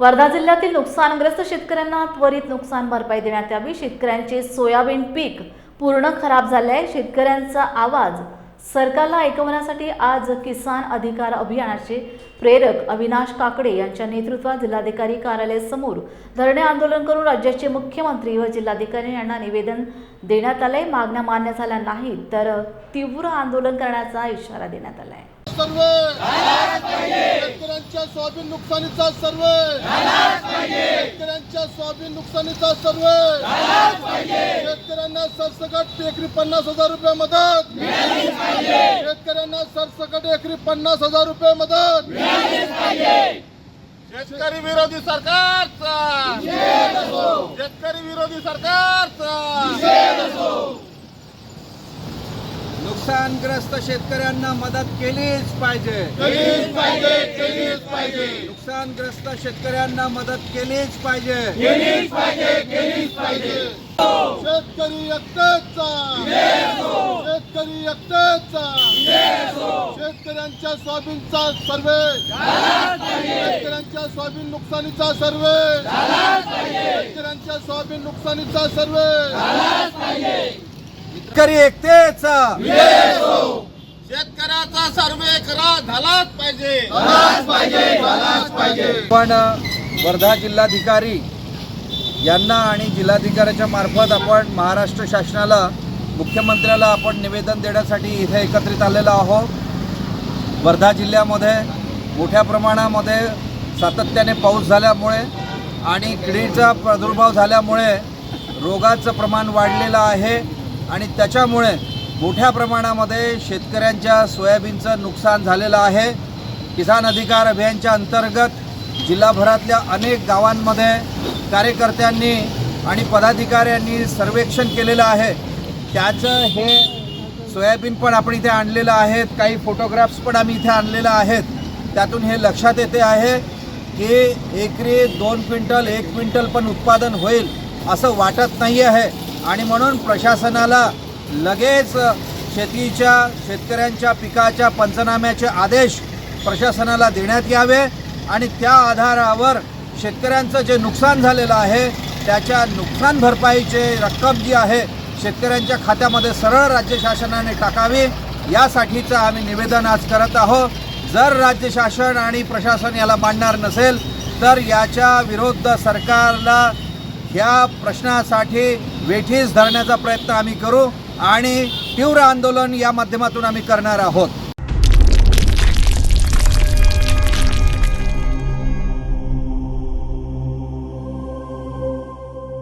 वर्धा जिल्ह्यातील नुकसानग्रस्त शेतकऱ्यांना त्वरित नुकसान भरपाई देण्यात यावी. शेतकऱ्यांचे सोयाबीन पीक पूर्ण खराब झाले आहे शेतकऱ्यांचा आवाज सरकारला ऐकवण्यासाठी आज किसान अधिकार अभियानाचे प्रेरक अविनाश काकडे यांच्या नेतृत्वात जिल्हाधिकारी कार्यालयासमोर धरणे आंदोलन करून राज्याचे मुख्यमंत्री व जिल्हाधिकारी यांना निवेदन देण्यात आले मागण्या मान्य झाल्या नाहीत तर तीव्र आंदोलन करण्याचा इशारा देण्यात आला आहे सर्व. शेतकऱ्यांच्या सोयाबीन नुकसानीचा सर्व. शेतकऱ्यांच्या सोयाबीन नुकसानीचा सर्व. शेतकऱ्यांना सरसकट एकरी पन्नास हजार रुपये मदत. शेतकऱ्यांना सरसकट एकरी पन्नास हजार रुपये मदत. शेतकरी विरोधी सरकारचा. शेतकरी विरोधी सरकारचा. नुकसानग्रस्त शेतकऱ्यांना मदत केलीच पाहिजे. केलीच पाहिजे केलीच पाहिजे. नुकसानग्रस्त शेतकऱ्यांना मदत केलीच पाहिजे. केलीच पाहिजे केलीच पाहिजे. शेतकरी शेतकरी शेतकऱ्यांच्या सोयाबीनचा सर्वे. शेतकऱ्यांच्या सोयाबीन नुकसानीचा सर्वे. शेतकऱ्यांच्या सोयाबीन नुकसानीचा सर्वे. शेतकरी एकतेचा. शेतकऱ्याचा सर्वे करा झालाच पाहिजे. झालाच पाहिजे झालाच पाहिजे. पण वर्धा जिल्हाधिकारी यांना आणि जिल्हाधिकाऱ्याच्या मार्फत आपण महाराष्ट्र शासनाला मुख्यमंत्र्याला आपण निवेदन देण्यासाठी इथे एकत्रित आलेलो आहोत. वर्धा जिल्ह्यामध्ये मोठ्या प्रमाणामध्ये सातत्याने पाऊस झाल्यामुळे आणि किडीचा प्रादुर्भाव झाल्यामुळे रोगाचं प्रमाण वाढलेलं आहे. आणि त्याच्यामुळे मोठ्या प्रमाणामध्ये शेतकऱ्यांच्या सोयाबीनचं नुकसान झालेलं आहे. किसान अधिकार अभियानच्या अंतर्गत जिल्हाभरातल्या अनेक गावांमध्ये कार्यकर्त्यांनी आणि पदाधिकाऱ्यांनी सर्वेक्षण केलेलं आहे. त्याचं हे सोयाबीन पण आपण इथे आणलेलं आहेत. काही फोटोग्राफ्स पण आम्ही इथे आणलेलं आहेत. त्यातून हे लक्षात येते आहे की एकरी दोन क्विंटल एक क्विंटल पण उत्पादन होईल असं वाटत नाही आहे आणि म्हणून प्रशासनाला लगेच शेतीच्या शेतकऱ्यांच्या पिकाच्या पंचनाम्याचे आदेश प्रशासनाला देण्यात यावे आणि त्या आधारावर शेतकऱ्यांचं जे नुकसान झालेलं आहे त्याच्या नुकसान भरपाईचे रक्कम जी आहे शेतकऱ्यांच्या खात्यामध्ये सरळ राज्य शासनाने टाकावी यासाठीचं आम्ही निवेदन आज करत आहोत. जर राज्य शासन आणि प्रशासन याला मांडणार नसेल तर याच्या विरुद्ध सरकारला ह्या प्रश्नासाठी वेठीस धरण्याचा प्रयत्न आम्ही करू आणि तीव्र आंदोलन या माध्यमातून आम्ही करणार आहोत.